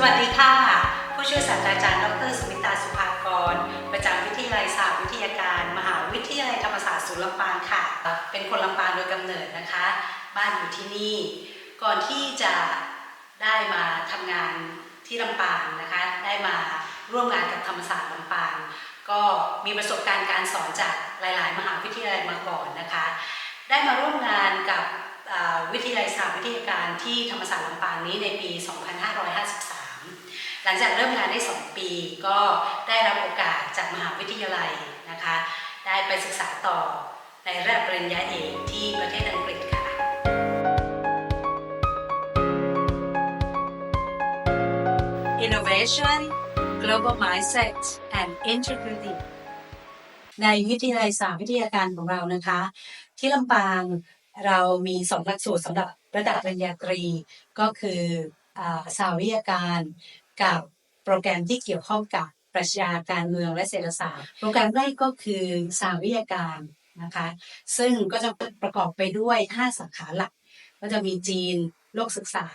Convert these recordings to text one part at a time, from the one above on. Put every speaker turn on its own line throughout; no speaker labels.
สวัสดีค่ะ ผู้ช่วยศาสตราจารย์ ดรสมิตาสุภากร ประจำวิทยาลัยศาสตร์วิทยาการ มหาวิทยาลัยธรรมศาสตร์ศูนย์ลำปางค่ะ เป็นคนลำปางโดยกำเนิดนะคะ บ้านอยู่ที่นี่ ก่อนที่จะได้มาทำงานที่ลำปางนะคะ ได้มาร่วมงานกับธรรมศาสตร์ลำปาง ก็มีประสบการณ์การสอนจากหลาย ๆ มหาวิทยาลัยมาก่อนนะคะ ได้มาร่วมงานกับวิทยาลัยศาสตร์วิทยาการที่ธรรมศาสตร์ลำปางนี้ในปี 2553 หลังจากเริ่มงานได้ 2 ปีก็ได้รับโอกาสจากมหาวิทยาลัยนะคะ ได้ไปศึกษาต่อในระดับปริญญาเอกที่ประเทศอังกฤษค่ะ Innovation Global Mindset and Integrity ในวิทยาลัยศาวิทยาการของเรานะคะ ที่ลำปางเรามีสองหลักสูตรสำหรับระดับปริญญาตรีก็คืออาสาวิทยาการ กับโปรแกรมที่เกี่ยวข้องกับปรัชญาการเมืองและเศรษฐศาสตร์ โปรแกรมแรกก็คือสาวิทยาการนะคะ ซึ่งก็จะประกอบไปด้วย 5 สาขาหลัก ก็จะมีจีน โลกศึกษา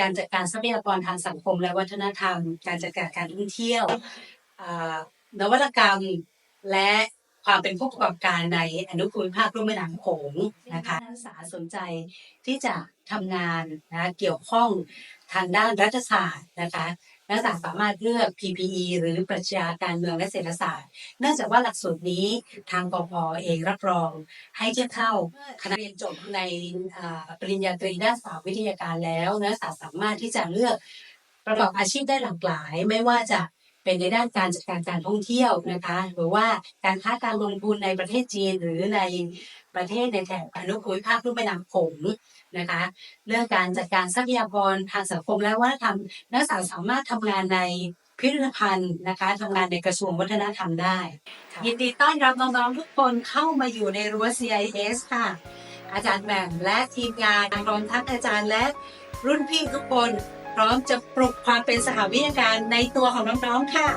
การจัดการทรัพยากรทางสังคมและวัฒนธรรม การจัดการการท่องเที่ยว นวัตกรรมและ ความเป็นผู้ประกอบการในอนุภูมิภาครุ่มแม่น้ำโขงนะคะนักศึกษาสนใจที่จะทำงานนะเกี่ยวข้องทางด้านรัฐศาสตร์นะคะนักศึกษาสามารถเลือก PPE หรือปรัชญาการเมืองและเศรษฐศาสตร์ เนื่องจากว่าหลักสูตรนี้ทางกพเองรับรอง ให้เทียบเท่าคณะเรียนจบในปริญญาตรีด้านสาวิทยาการแล้วนักศึกษาสามารถที่จะเลือกประกอบอาชีพได้หลากหลาย ไม่ว่าจะ เป็นในด้านการจัดการการท่องเที่ยวนะคะ หรือว่าการค้าการลงทุนในประเทศจีน หรือในประเทศในแถบอนุภูมิภาคลุ่มแม่น้ำโขงนะคะ เรื่องการจัดการทรัพยากรทางสังคมและวัฒนธรรมนักศึกษาสามารถทำงานในพิพิธภัณฑ์นะคะทำงานในกระทรวงวัฒนธรรมได้ ยินดีต้อนรับน้องๆทุกคนเข้ามาอยู่ในรั้ว CIS ค่ะ อาจารย์แหม่มและทีมงานรวมทั้งอาจารย์และรุ่นพี่ทุกคน พร้อมจะปลุกความเป็นสหวิทยาการในตัวของน้องๆค่ะ